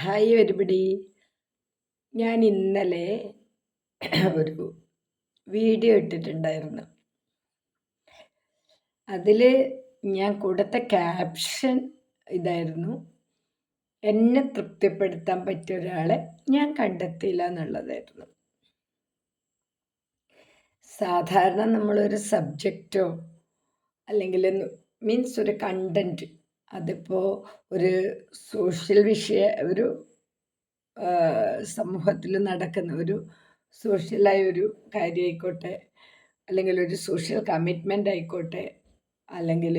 Hi ഒരുപിടി ഞാൻ ഇന്നലെ ഒരു വീഡിയോ ഇട്ടിട്ടുണ്ടായിരുന്നു. അതിൽ ഞാൻ കൊടുത്ത ക്യാപ്ഷൻ ഇതായിരുന്നു. എന്നെ തൃപ്തിപ്പെടുത്താൻ പറ്റിയ ഒരാളെ ഞാൻ കണ്ടെത്തിയില്ല എന്നുള്ളതായിരുന്നു. സാധാരണ നമ്മളൊരു സബ്ജക്റ്റോ അല്ലെങ്കിൽ മീൻസ് ഒരു കണ്ടന്റ് അതിപ്പോൾ ഒരു സോഷ്യൽ വിഷയ ഒരു സമൂഹത്തിൽ നടക്കുന്ന ഒരു സോഷ്യലായ ഒരു കാര്യമായിക്കോട്ടെ അല്ലെങ്കിൽ ഒരു സോഷ്യൽ കമ്മിറ്റ്മെന്റ് ആയിക്കോട്ടെ അല്ലെങ്കിൽ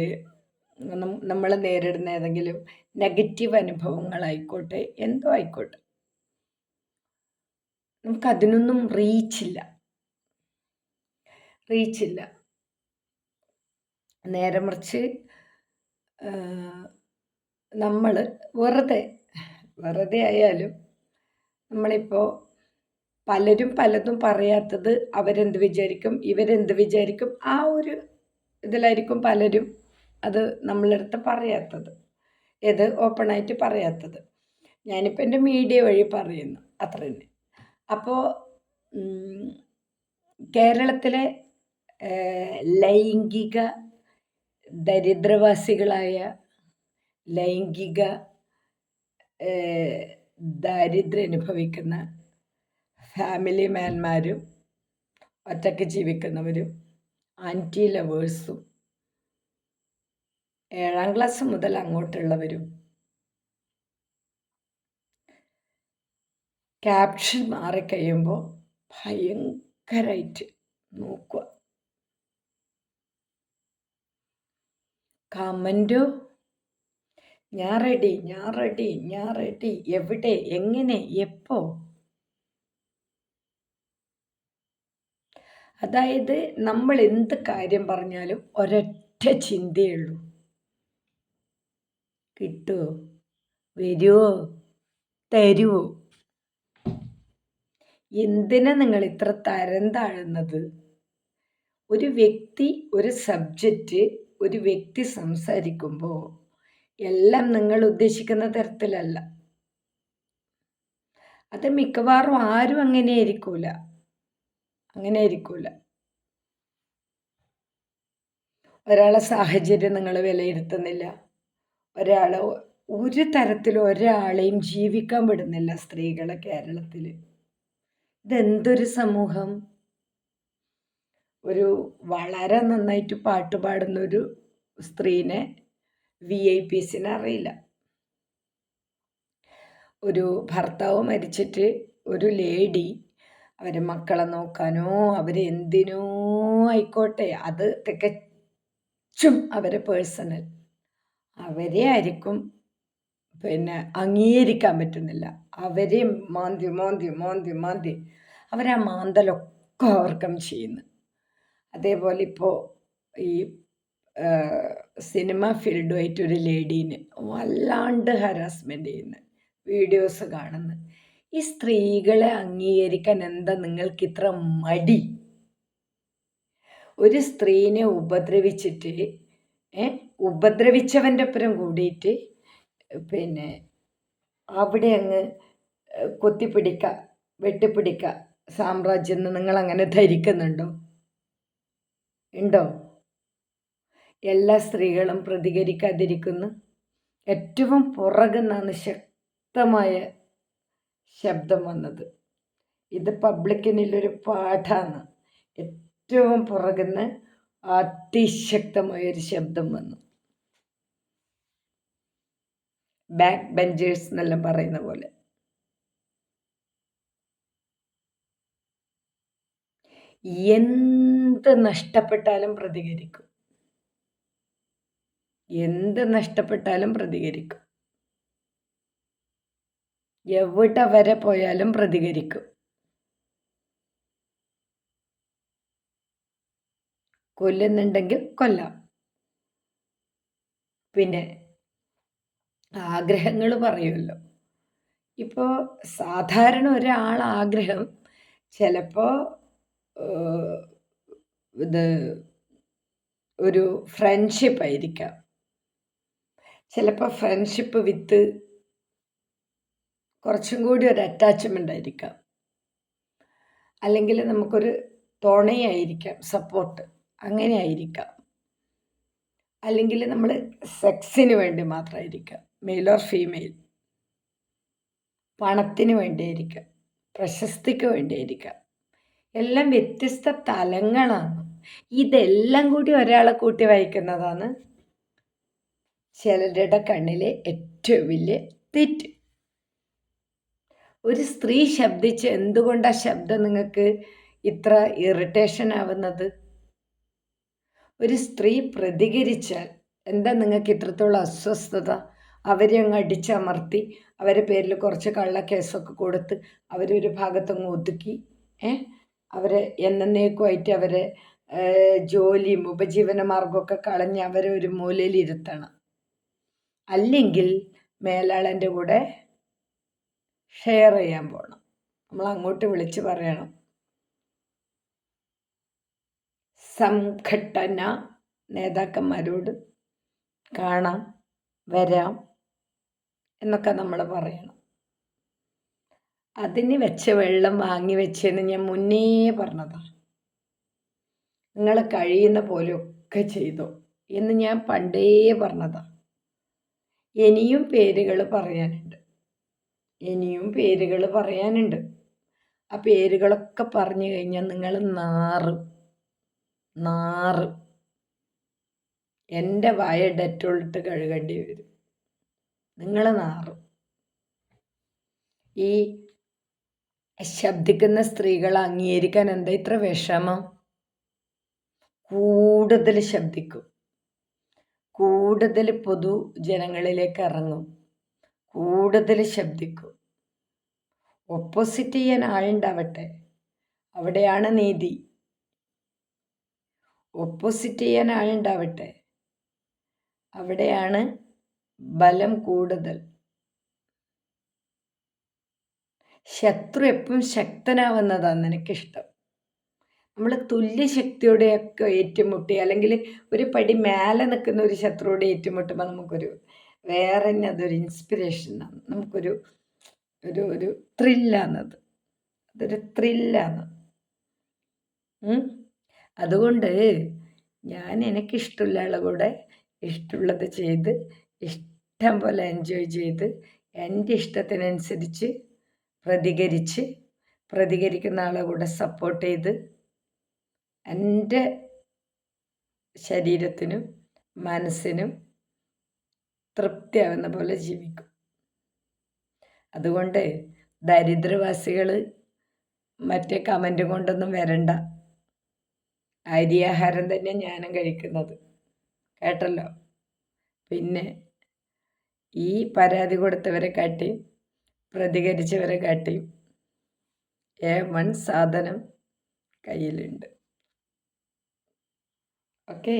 നമ്മൾ നേരിടുന്ന ഏതെങ്കിലും നെഗറ്റീവ് അനുഭവങ്ങളായിക്കോട്ടെ എന്തോ ആയിക്കോട്ടെ. നമുക്കതിനൊന്നും റീച്ചില്ല. റീച്ചില്ല. നേരെ മറിച്ച് നമ്മൾ വെറുതെ വെറുതെ ആയാലും നമ്മളിപ്പോൾ പലരും പലതും പറയാത്തത് അവരെന്ത് വിചാരിക്കും ഇവരെന്ത് വിചാരിക്കും ആ ഒരു ഇതിലായിരിക്കും പലരും അത് നമ്മളടുത്ത് പറയാത്തത്. ഏത് ഓപ്പണായിട്ട് പറയാത്തത്. ഞാനിപ്പോൾ എന്റെ മീഡിയ വഴി പറയുന്നു അത്ര തന്നെ. അപ്പോൾ കേരളത്തിലെ ലൈംഗിക ദരിദ്രവാസികളായ ലൈംഗിക ദാരിദ്ര്യം അനുഭവിക്കുന്ന ഫാമിലി മാൻമാരും ഒറ്റയ്ക്ക് ജീവിക്കുന്നവരും ആന്റി ലവേഴ്സും ഏഴാം ക്ലാസ് മുതൽ അങ്ങോട്ടുള്ളവരും. ക്യാപ്ഷൻ മാറിക്കഴിയുമ്പോൾ ഭയങ്കരമായിട്ട് നോക്കുക. കമന്റോ? ഞാൻ റെഡി ഞാൻ റെഡി ഞാൻ റെഡി എവിടെ? എങ്ങനെ? എപ്പോ? അതായത് നമ്മൾ എന്ത് കാര്യം പറഞ്ഞാലും ഒരൊറ്റ ചിന്തയുള്ളൂ കിട്ടുമോ വരുമോ തരുമോ എന്തിനാ നിങ്ങൾ ഇത്ര തരം താഴുന്നത്? ഒരു വ്യക്തി ഒരു സബ്ജക്റ്റ് ഒരു വ്യക്തി സംസാരിക്കുമ്പോൾ എല്ലാം നിങ്ങൾ ഉദ്ദേശിക്കുന്ന തരത്തിലല്ല. അത് മിക്കവാറും ആരും അങ്ങനെ ആയിരിക്കൂല. അങ്ങനെ ആയിരിക്കൂല. ഒരാളെ സാഹചര്യം നിങ്ങൾ വിലയിരുത്തുന്നില്ല. ഒരാൾ ഒരു തരത്തിലും ഒരാളെയും ജീവിക്കാൻ വിടുന്നില്ല സ്ത്രീകളെ കേരളത്തിൽ ഇതെന്തൊരു സമൂഹം? ഒരു വളരെ നന്നായിട്ട് പാട്ട് പാടുന്ന ഒരു സ്ത്രീനെ വി ഐ പിസിന് അറിയില്ല. ഒരു ഭർത്താവ് മരിച്ചിട്ട് ഒരു ലേഡി അവരെ മക്കളെ നോക്കാനോ അവരെ എന്തിനോ ആയിക്കോട്ടെ അത് തികച്ചും അവരെ പേഴ്സണൽ. അവരെ ആയിരിക്കും പിന്നെ അംഗീകരിക്കാൻ പറ്റുന്നില്ല. അവരെ മാന്തി മാന്തി മാന്തി മാന്തി. അവരാ മാന്തലൊക്കെ ഓവർകം ചെയ്യുന്നു അതേപോലെ ഇപ്പോൾ ഈ സിനിമ ഫീൽഡുമായിട്ട് ഒരു ലേഡീനെ വല്ലാണ്ട് ഹരാസ്മെന്റ് ചെയ്യുന്നു വീഡിയോസ് കാണുന്നു. ഈ സ്ത്രീകളെ അംഗീകരിക്കാൻ എന്താ നിങ്ങൾക്ക് ഇത്ര മടി? ഒരു സ്ത്രീനെ ഉപദ്രവിച്ചിട്ട് ഉപദ്രവിച്ചവന്റെ അപ്പുറം കൂടിയിട്ട് പിന്നെ അവിടെ അങ്ങ് കൊത്തിപ്പിടിക്ക വെട്ടിപ്പിടിക്ക സാമ്രാജ്യം നിങ്ങൾ അങ്ങനെ ധരിക്കുന്നുണ്ടോ? ഉണ്ടോ? എല്ലാ സ്ത്രീകളും പ്രതികരിക്കാതിരിക്കുന്നു. ഏറ്റവും പുറകുന്നാണ് ശക്തമായ ശബ്ദം വന്നത്. ഇത് പബ്ലിക്കിനിലൊരു പാഠമാണ് ഏറ്റവും പുറകുന്ന് അതിശക്തമായൊരു ശബ്ദം വന്നു. ബാക്ക് ബെഞ്ചേഴ്സ് എന്നെല്ലാം പറയുന്ന പോലെ. എന്ത് നഷ്ടപ്പെട്ടാലും പ്രതികരിക്കും. എന്ത് നഷ്ടപ്പെട്ടാലും പ്രതികരിക്കും. എവിടെ വരെ പോയാലും പ്രതികരിക്കും. കൊല്ലുന്നുണ്ടെങ്കിൽ കൊല്ലാം. പിന്നെ ആഗ്രഹങ്ങൾ പറയുമല്ലോ ഇപ്പോൾ സാധാരണ ഒരാൾ ആഗ്രഹം ചിലപ്പോൾ ഇത് ഒരു ഫ്രണ്ട്ഷിപ്പ് ആയിരിക്കാം. ചിലപ്പോൾ ഫ്രണ്ട്ഷിപ്പ് വിത്ത് കുറച്ചും കൂടി ഒരു അറ്റാച്ച്മെന്റ് ആയിരിക്കാം. അല്ലെങ്കിൽ നമുക്കൊരു തുണയായിരിക്കാം സപ്പോർട്ട് അങ്ങനെ ആയിരിക്കാം. അല്ലെങ്കിൽ നമ്മൾ സെക്സിന് വേണ്ടി മാത്രമായിരിക്കാം മെയിൽ ഓർ ഫീമെയിൽ പണത്തിന് വേണ്ടിയായിരിക്കാം പ്രശസ്തിക്ക് വേണ്ടിയായിരിക്കാം. എല്ലാം വ്യത്യസ്ത തലങ്ങളാണ്. ഇതെല്ലാം കൂടി ഒരാളെ കൂട്ടി വായിക്കുന്നതാണ് ചിലരുടെ കണ്ണിലെ ഏറ്റവും വലിയ തെറ്റ്. ഒരു സ്ത്രീ ശബ്ദിച്ച് എന്തുകൊണ്ടാണ് ശബ്ദം നിങ്ങൾക്ക് ഇത്ര ഇറിറ്റേഷൻ ആവുന്നത്? ഒരു സ്ത്രീ പ്രതികരിച്ചാൽ എന്താ നിങ്ങൾക്ക് ഇത്രത്തോളം അസ്വസ്ഥത? അവരെ അങ്ങ് അടിച്ചമർത്തി അവരെ പേരിൽ കുറച്ച് കള്ളക്കേസൊക്കെ കൊടുത്ത് അവരൊരു ഭാഗത്തങ്ങ് ഒതുക്കി ഏ? അവരെ എന്നേക്കുമായിട്ട് അവരെ ജോലിയും ഉപജീവന മാർഗമൊക്കെ കളഞ്ഞ് അവരെ ഒരു മൂലയിൽ ഇരുത്തണം. അല്ലെങ്കിൽ മേലാളന്റെ കൂടെ ഷെയർ ചെയ്യാൻ പോകണം നമ്മൾ അങ്ങോട്ട് വിളിച്ച് പറയണം. സംഘടന നേതാക്കന്മാരോട് കാണാം വരാം എന്നൊക്കെ നമ്മൾ പറയണം. അതിന് വെച്ച വെള്ളം വാങ്ങി വെച്ചെന്ന് ഞാൻ മുന്നേ പറഞ്ഞതാണ് നിങ്ങൾ കഴിയുന്ന പോലെയൊക്കെ ചെയ്തു എന്ന് ഞാൻ പണ്ടേ പറഞ്ഞതാണ് ഇനിയും പേരുകൾ പറയാനുണ്ട്. ഇനിയും പേരുകൾ പറയാനുണ്ട്. ആ പേരുകളൊക്കെ പറഞ്ഞു കഴിഞ്ഞാൽ നിങ്ങൾ നാറ്. നാറ്. എന്റെ വായ ഡെറ്റോളിട്ട് കഴുകേണ്ടി വരും. നിങ്ങൾ നാറും. ഈ ശബ്ദിക്കുന്ന സ്ത്രീകൾ അംഗീകരിക്കാൻ എന്താ ഇത്ര വിഷമം? കൂടുതൽ ശബ്ദിക്കും. കൂടുതൽ പൊതു ജനങ്ങളിലേക്ക് ഇറങ്ങും. കൂടുതൽ ശബ്ദിക്കും. ഒപ്പോസിറ്റ് ചെയ്യാൻ ആളുണ്ടാവട്ടെ. അവിടെയാണ് നീതി. ഒപ്പോസിറ്റ് ചെയ്യാൻ ആളുണ്ടാവട്ടെ. അവിടെയാണ് ബലം കൂടുതൽ. ശത്രു എപ്പോഴും ശക്തനാവുന്നതാണ് എനിക്കിഷ്ടം നമ്മൾ തുല്യശക്തിയോടെയൊക്കെ ഏറ്റുമുട്ടി അല്ലെങ്കിൽ ഒരു പടി മേലെ നിൽക്കുന്ന ഒരു ശത്രുവോടെ ഏറ്റുമുട്ടുമ്പോൾ നമുക്കൊരു വേറെ തന്നെ അതൊരു ഇൻസ്പിറേഷനാണ് നമുക്കൊരു ഒരു ഒരു ത്രില്ലാണത് അതൊരു ത്രില്ലാണ് അതുകൊണ്ട് ഞാൻ എനിക്കിഷ്ടമുള്ള ആളെ കൂടെ ഇഷ്ടമുള്ളത് ചെയ്ത് ഇഷ്ടം പോലെ എൻജോയ് ചെയ്ത് എന്റെ ഇഷ്ടത്തിനനുസരിച്ച് പ്രതികരിച്ച് പ്രതികരിക്കുന്ന ആളെ കൂടെ സപ്പോർട്ട് ചെയ്ത് എന്റെ ശരീരത്തിനും മനസ്സിനും തൃപ്തിയാവുന്ന പോലെ ജീവിക്കും. അതുകൊണ്ട് ദരിദ്രവാസികൾ മറ്റേ കമന്റ് കൊണ്ടൊന്നും വരണ്ട. അരിയാഹാരം തന്നെ ഞാനും കഴിക്കുന്നത്. കേട്ടല്ലോ? പിന്നെ ഈ പരാതി കൊടുത്തവരെ കാട്ടി പ്രതികരിച്ചവരെ കാട്ടി. എ വൺ സാധനം കയ്യിലുണ്ട്. ഓക്കേ.